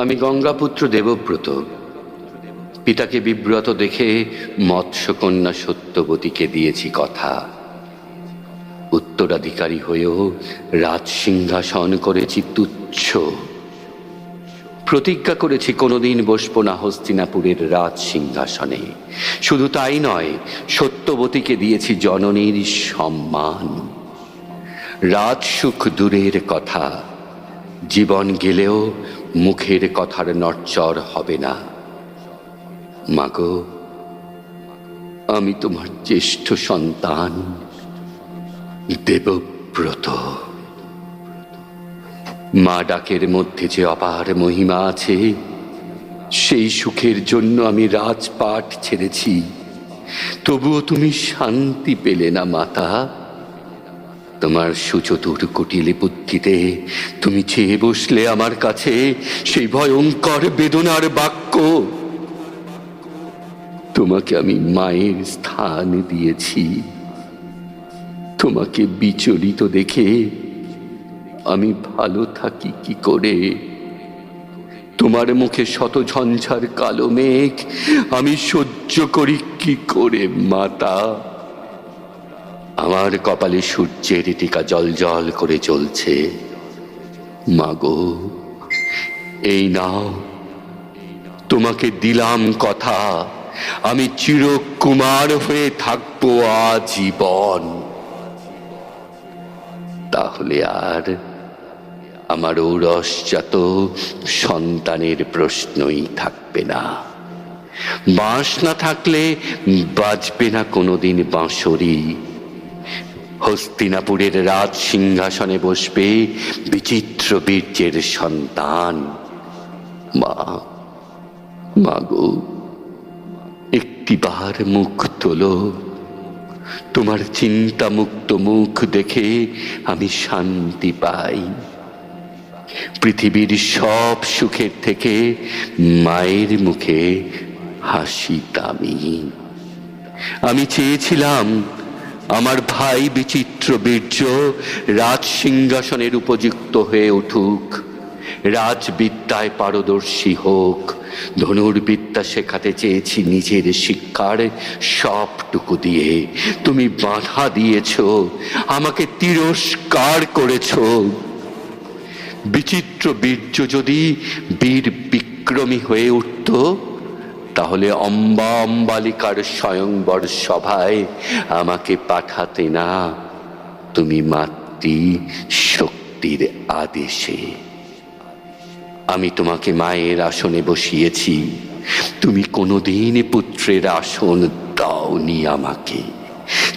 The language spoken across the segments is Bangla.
আমি গঙ্গাপুত্র দেবব্রত। পিতাকে বিব্রত দেখে মৎস্যকন্যা সত্যবতীকে দিয়েছি কথা। উত্তরাধিকারী হয়েও রাজ সিংহাসন করেছি তুচ্ছ। প্রতিজ্ঞা করেছি কোনোদিন বসব না হস্তিনাপুরের রাজ সিংহাসনে। শুধু তাই নয়, সত্যবতীকে দিয়েছি জননীর সম্মান। রাজসুখ দূরের কথা। জীবন গেলেও মুখের কথার নড়চড় হবে না। মাগো, আমি তোমার জ্যেষ্ঠ সন্তান, দেবব্রত। মা ডাকের মধ্যে যে অপার মহিমা আছে, সেই সুখের জন্য আমি রাজপাট ছেড়েছি। তবুও তুমি শান্তি পেলে না, মাতা। তোমার সুচতুর কুটিলে বুদ্ধিতে তুমি চেয়ে বসলে আমার কাছে সেই ভয়ঙ্কর বেদনার বাক্য। তোমাকে আমি মায়ের স্থান দিয়েছি। তোমাকে বিচলিত দেখে আমি ভালো থাকি কি করে? তোমার মুখে শত ঝঞ্ঝার কালো মেঘ আমি সহ্য করি কি করে, মাতা? আমার কপালে সূর্যের টিকা জল জল করে চলছে। মাগো, এই নাও। তোমাকে দিলাম কথা। আমি চিরকুমার হয়ে থাকব আজীবন। তাহলে আর আমার ঔরসজাত সন্তানের প্রশ্নই থাকবে না। বাঁশ না থাকলে বাজবে না কোনোদিন বাঁশরি। হস্তিনাপুরের রাজ সিংহাসনে বসবে বিচিত্র বীর্যের সন্তান। মা মাগো একটিবার মুখ তোলো। তোমার চিন্তা মুক্ত মুখ দেখে আমি শান্তি পাই। পৃথিবীর সব সুখের থেকে মায়ের মুখে হাসি দামি আমি চেয়েছিলাম আমার ভাই বিচিত্র বীর্য রাজ সিংহাসনের উপযুক্ত হয়ে উঠুক। রাজবিদ্যায় পারদর্শী হোক। ধনুর্বিদ্যা শেখাতে চেয়েছি নিজের শিক্ষার সবটুকু দিয়ে। তুমি বাধা দিয়েছ, আমাকে তিরস্কার করেছ। বিচিত্র বীর্য যদি বীর বিক্রমী হয়ে উঠত তাহলে অম্বা অম্বালিকার স্বয়ংবর সভায় আমাকে পাঠাতে না। তুমি মাতৃ শক্তির আদেশে। আমি তোমাকে মায়ের আসনে বসিয়েছি। তুমি কোনোদিন পুত্রের আসন দাওনি আমাকে।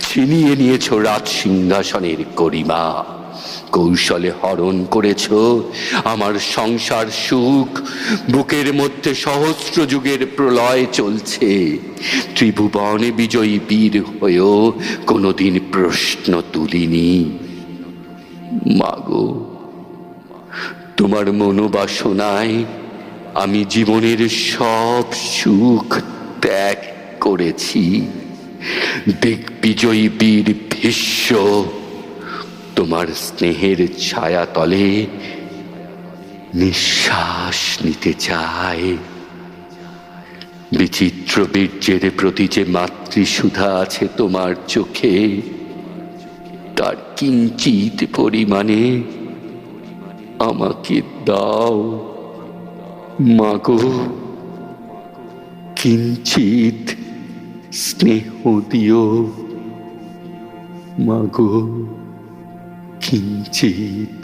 ছিনিয়ে নিয়েছ রাজ সিংহাসনের গরিমা কৌশলে হরণ করেছ, আমার সংসার সুখ বুকের মধ্যে সহস্র যুগের প্রলয় চলছে। ত্রিভুবনে বিজয়ী বীর হয়েও কোনোদিন প্রশ্ন তুলিনি। মাগো, তোমার মনোবাসনায় আমি জীবনের সব সুখ ত্যাগ করেছি। দিগ্বিজয়ী বীর ভীষ্ম তোমার স্নেহের ছায়া তলে নিঃশ্বাস নিতে চায়। বিচিত্র বীর্যের প্রতি যে মাতৃসুধা আছে তোমার চোখে, তার কিঞ্চিত পরিমাণে আমাকে দাও। মাগো, কিঞ্চিত স্নেহ দিও। মাগো। কিঞ্চিত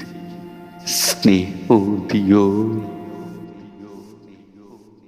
স্নেহ দিও।